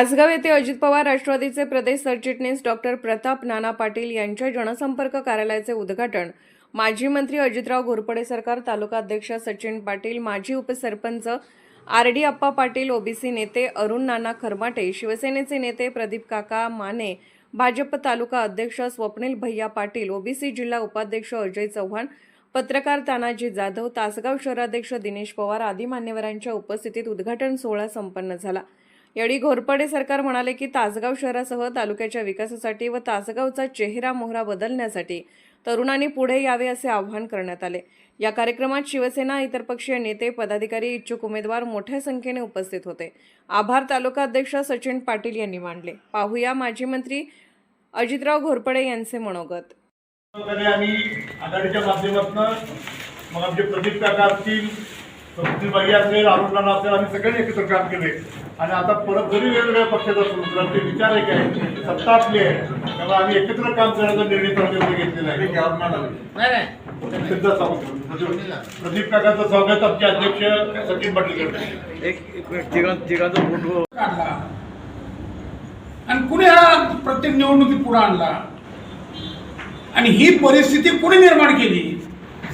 तासगाव येथे अजित पवार राष्ट्रवादीचे प्रदेश सरचिटणीस डॉक्टर प्रताप नाना पाटील यांच्या जनसंपर्क कार्यालयाचे उद्घाटन. माजी मंत्री अजितराव घोरपडे सरकार तालुका अध्यक्ष सचिन पाटील माजी उपसरपंच R D Appa Patil OBC नेते अरुण नाना खरमाटे शिवसेनेचे नेते प्रदीप काका माने भाजप तालुका अध्यक्ष स्वप्नील भैया पाटील ओबीसी जिल्हा उपाध्यक्ष अजय चव्हाण पत्रकार तानाजी जाधव तासगाव शहराध्यक्ष दिनेश पवार आदी मान्यवरांच्या उपस्थितीत उद्घाटन सोहळा संपन्न झाला. यावेळी घोरपडे सरकार म्हणाले की तासगाव शहरासह तालुक्याच्या विकासासाठी व तासगावचा चेहरा मोहरा बदलण्यासाठी तरुणांनी पुढे यावे असे आवाहन करण्यात आले. या कार्यक्रमात शिवसेना इतर पक्षीय नेते पदाधिकारी इच्छुक उमेदवार मोठ्या संख्येने उपस्थित होते. आभार तालुका अध्यक्ष सचिन पाटील यांनी मांडले पाहूया माजी मंत्री अजितराव घोरपडे यांचे मनोगत. आम्ही आघाडीच्या माध्यमातून मग आमचे प्रदीप काका असतील स्वप्नीबाई असेल अरुणला असेल आम्ही सगळ्यांनी एकत्र काम केले आणि आता परत जरी वेगवेगळ्या पक्षाचा असलो तर आमचे विचार एक आहे सत्ता आपली आहे तेव्हा आम्ही एकत्र काम करण्याचा निर्णय तालुक्यामध्ये घेतलेला आहे. प्रदीप काकाचं स्वागत आमचे अध्यक्ष सचिन पाटील. करतात एक एक तिघां तिघांचा फोटो. काढला. आणि कुणी हा प्रत्येक निवडणुकीत पुढे आणला? आणि ही परिस्थिती कुणी निर्माण केली?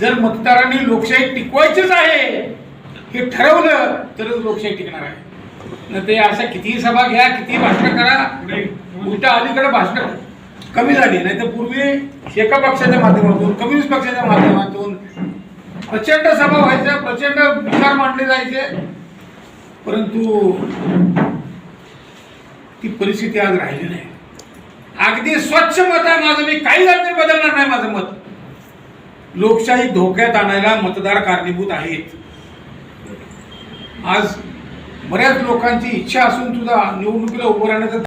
जर मतदारांनी लोकशाही टिकवायचीच आहे हे ठरवलं तरच लोकशाही टिकणार आहे न ते अशा कितीही सभा घ्या किती भाषण करा उलटा अलीकडे भाषण कमी झाली. नाही तर पूर्वी एका पक्षाच्या माध्यमातून कम्युनिस्ट पक्षाच्या माध्यमातून प्रचंड सभा व्हायच्या प्रचंड विचार मांडले जायचे. परंतु ती परिस्थिती आज राहिली नाही. अगदी स्वच्छ मत आहे माझं. मी काही तरी बदलणार नाही माझं मत. लोकशाही धोक्यात आणायला मतदार कारणीभूत आहेत. आज बऱ्याच लोकांची इच्छा असून सुद्धा निवडणुकीला उभं राहण्याचं